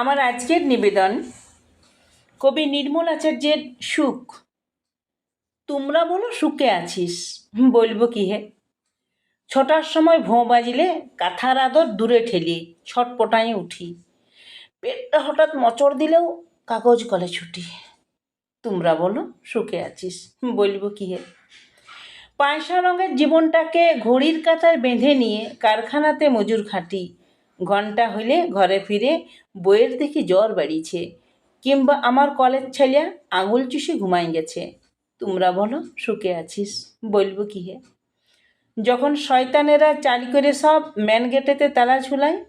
আমার আজকের নিবেদন। কবি নির্মল আচার্যের সুখ। তোমরা বলো সুখে আছিস, বলব কি হে? ছটার সময় ভোঁ বাজিলে কাঁথার আদর দূরে ঠেলি, ছটপটাই উঠি। পেটটা হঠাৎ মচড় দিলেও কাগজ কলে ছুটি। তোমরা বলো সুখে আছিস, বলব কি হে? পায়সা রঙের জীবনটাকে ঘড়ির কাতার বেঁধে নিয়ে কারখানাতে মজুর খাটি ঘণ্টা হইলে ঘরে ফিরে বইয়ের দেখি জ্বর বাড়িছে, কিংবা আমার কলেজ ছেলে আঙুল চুষে ঘুমাই গেছে। তোমরা বলো, সুখে আছিস? বলব কি হে? যখন শয়তানেরা চালি করে সব ম্যান গেটেতে তালা ঝুলায়,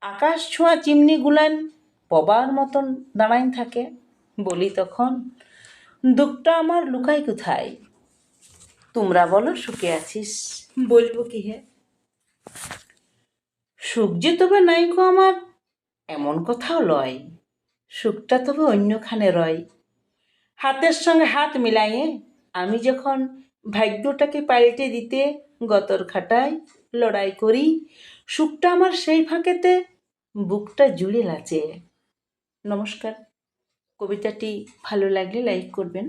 আকাশ ছোঁয়া চিমনি গুলান পবার মতন দাঁড়াইন থাকে, বলি তখন, দুঃখটা আমার লুকাই কোথায়? তোমরা বলো, সুখে আছিস? বলব কি হে? যে তবে নাইকো আমার। এমন কথাও লয়, সুখটা তবে অন্যখানে রয়। হাতের সঙ্গে হাত মিলাইয়ে আমি যখন ভাগ্যটাকে পাল্টে দিতে গতর খাটাই লড়াই করি, সুখটা আমার সেই ফাঁকেতে বুকটা জুড়ে লাচে নমস্কার। কবিতাটি ভালো লাগলে লাইক করবেন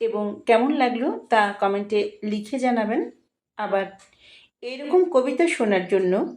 এবং কেমন লাগল তা কমেন্টে লিখে জানাবেন। আবার এরকম কবিতা শোনার জন্য